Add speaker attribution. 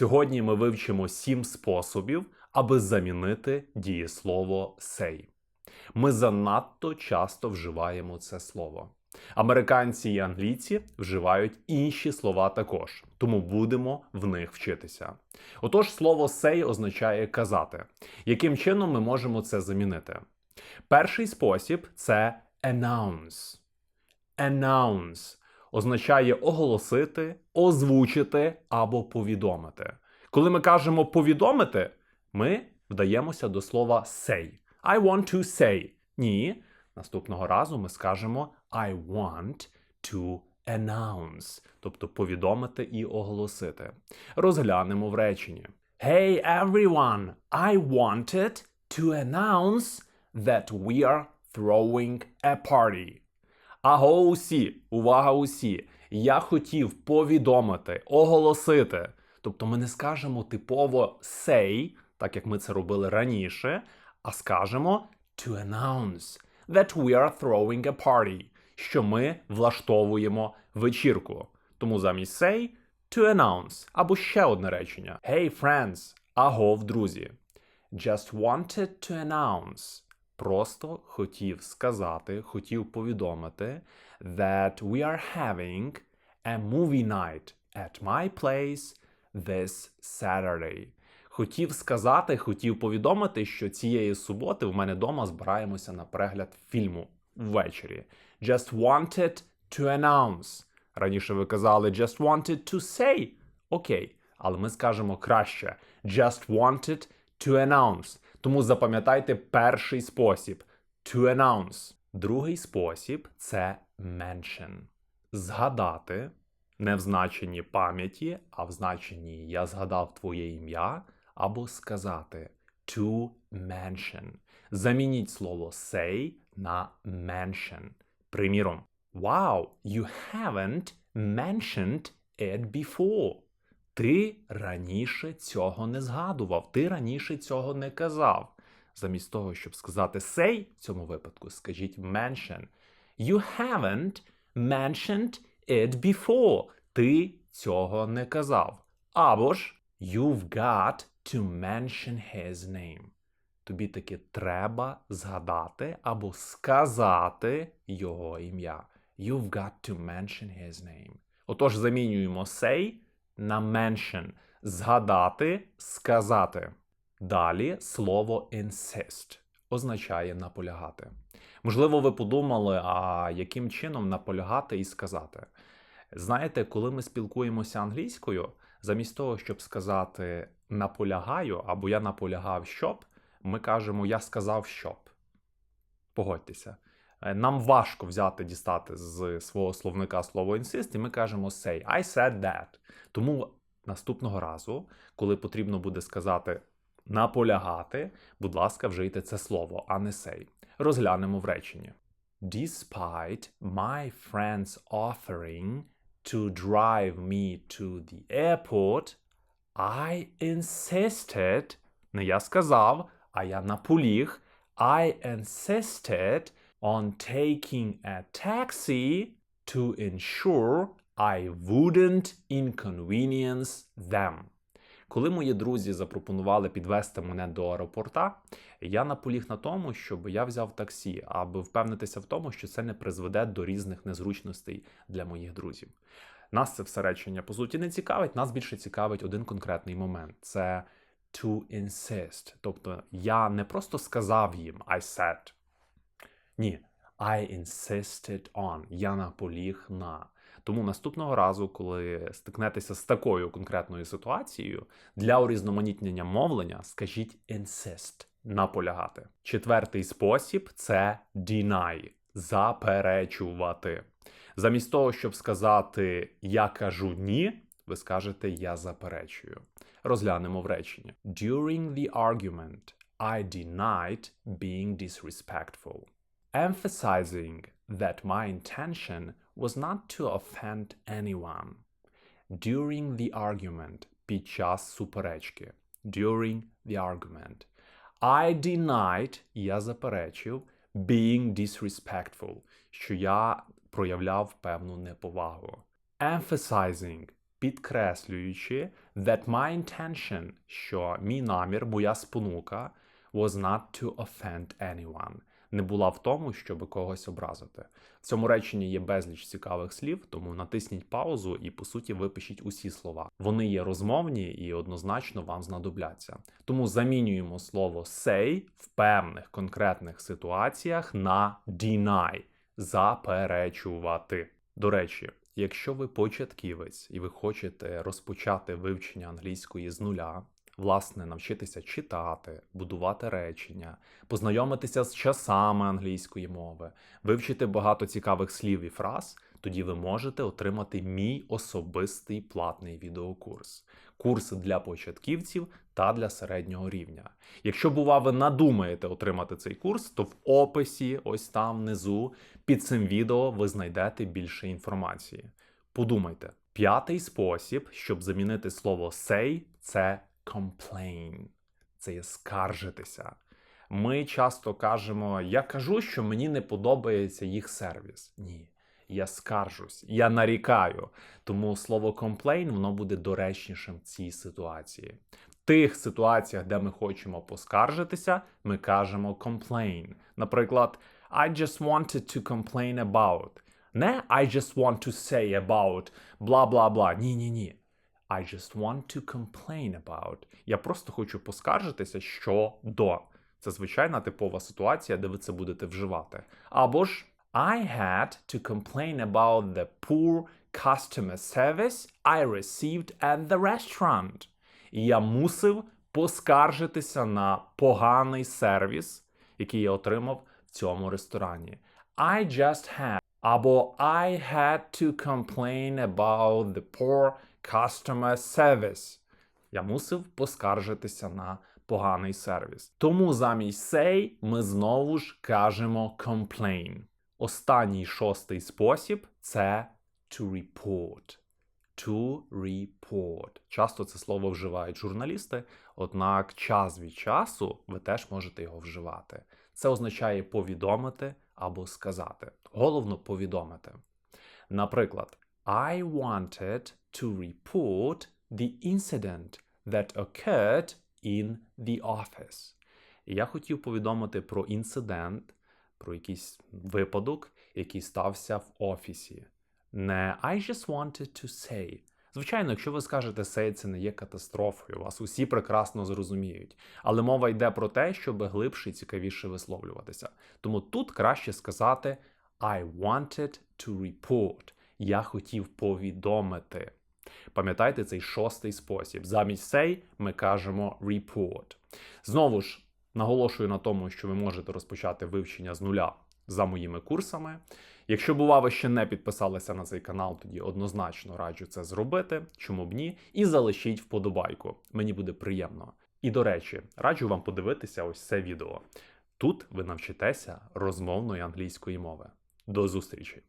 Speaker 1: Сьогодні ми вивчимо сім способів, аби замінити дієслово say. Ми занадто часто вживаємо це слово. Американці і англійці вживають інші слова також, тому будемо в них вчитися. Отож, слово say означає казати. Яким чином ми можемо це замінити? Перший спосіб це announce. Announce означає оголосити, озвучити або повідомити. Коли ми кажемо повідомити, ми вдаємося до слова say. I want to say. Ні. Наступного разу ми скажемо I want to announce, тобто повідомити і оголосити. Розглянемо в реченні. Hey everyone, I wanted to announce that we are throwing a party. Аго усі, увага усі! Я хотів повідомити, оголосити. Тобто ми не скажемо типово say, так як ми це робили раніше, а скажемо to announce that we are throwing a party, що ми влаштовуємо вечірку. Тому замість say to announce або ще одне речення. Hey friends, агов, друзі. Just wanted to announce. Просто хотів сказати, хотів повідомити that we are having a movie night at my place this Saturday. Хотів сказати, хотів повідомити, що цієї суботи в мене вдома збираємося на перегляд фільму ввечері. Just wanted to announce. Раніше ви казали just wanted to say. Окей, але ми скажемо краще. Just wanted to announce. Тому запам'ятайте перший спосіб to announce. Другий спосіб це mention. Згадати не в значенні пам'яті, а в значенні я згадав твоє ім'я або сказати to mention. Замініть слово say на mention. Приміром, Wow, you haven't mentioned it before. Ти раніше цього не згадував, ти раніше цього не казав. Замість того, щоб сказати say в цьому випадку, скажіть mention. You haven't mentioned it before. Ти цього не казав. Або ж You've got to mention his name. Тобі таки треба згадати або сказати його ім'я. You've got to mention his name. Отож, замінюємо say на mention. Згадати, сказати. Далі слово insist означає наполягати. Можливо, ви подумали, а яким чином наполягати і сказати. Знаєте, коли ми спілкуємося англійською, замість того, щоб сказати наполягаю або я наполягав, щоб, ми кажемо я сказав щоб. Погодьтеся. Е, Нам важко взяти дістати з свого словника слово insist, і ми кажемо say. I said that. Тому наступного разу, коли потрібно буде сказати наполягати, будь ласка, вжийте це слово, а не say. Розглянемо в реченні. Despite my friend's offering to drive me to the airport, I insisted, не я сказав, а я наполіг, I insisted on taking a taxi to ensure I wouldn't inconvenience them. Коли мої друзі запропонували підвести мене до аеропорта, я наполіг на тому, щоб я взяв таксі, аби впевнитися в тому, що це не призведе до різних незручностей для моїх друзів. Нас це все речення по суті не цікавить. Нас більше цікавить один конкретний момент: це to insist. Тобто я не просто сказав їм I said. Ні, I insisted on. Я наполіг на. Тому наступного разу, коли стикнетеся з такою конкретною ситуацією, для урізноманітнення мовлення скажіть insist наполягати. Четвертий спосіб це deny заперечувати. Замість того, щоб сказати я кажу ні, ви скажете я заперечую. Розглянемо в реченні. During the argument, I denied being disrespectful, emphasizing that my intention was not to offend anyone. During the argument, під час суперечки. During the argument. I denied, я заперечив, being disrespectful, що я проявляв певну неповагу. Emphasizing підкреслюючи that my intention, що мій намір, моя спонука was not to offend anyone, не була в тому, щоб когось образити. В цьому реченні є безліч цікавих слів, тому натисніть паузу і по суті випишіть усі слова. Вони є розмовні і однозначно вам знадобляться. Тому замінюємо слово say в певних конкретних ситуаціях на deny заперечувати. До речі, якщо ви початківець і ви хочете розпочати вивчення англійської з нуля, власне, навчитися читати, будувати речення, познайомитися з часами англійської мови, вивчити багато цікавих слів і фраз, тоді ви можете отримати мій особистий платний відеокурс. Курс для початківців та для середнього рівня. Якщо, бува, ви надумаєте отримати цей курс, то в описі, ось там внизу, під цим відео ви знайдете більше інформації. Подумайте, п'ятий спосіб, щоб замінити слово say, це complain. Це є скаржитися. Ми часто кажемо: я кажу, що мені не подобається їх сервіс. Ні. Я скаржусь, я нарікаю. Тому слово complain, воно буде доречнішим в цій ситуації. В тих ситуаціях, де ми хочемо поскаржитися, ми кажемо complain. Наприклад, I just wanted to complain about. Не I just want to say about бла бла бла. Ні, ні, ні. I just want to complain about. Я просто хочу поскаржитися щодо. Це звичайна типова ситуація, де ви це будете вживати. Або ж I had to complain about the poor customer service I received at the restaurant. І я мусив поскаржитися на поганий сервіс, який я отримав в цьому ресторані. I just had. Або I had to complain about the poor customer service. Я мусив поскаржитися на поганий сервіс. Тому замість say ми знову ж кажемо complain. Останній шостий спосіб це to report. To report. Часто це слово вживають журналісти, однак час від часу ви теж можете його вживати. Це означає повідомити або сказати. Головно повідомити. Наприклад, I wanted to report the incident that occurred in the office. Я хотів повідомити про інцидент, про якийсь випадок, який стався в офісі. Не I just wanted to say. Звичайно, якщо ви скажете say, це не є катастрофою, вас усі прекрасно зрозуміють. Але мова йде про те, щоб глибше і цікавіше висловлюватися. Тому тут краще сказати I wanted to report. Я хотів повідомити. Пам'ятайте цей шостий спосіб. Замість say ми кажемо report. Знову ж наголошую на тому, що ви можете розпочати вивчення з нуля за моїми курсами. Якщо, бува, ви ще не підписалися на цей канал, тоді однозначно раджу це зробити, чому б ні, і залишіть вподобайку. Мені буде приємно. І до речі, раджу вам подивитися ось це відео. Тут ви навчитеся розмовної англійської мови. До зустрічі!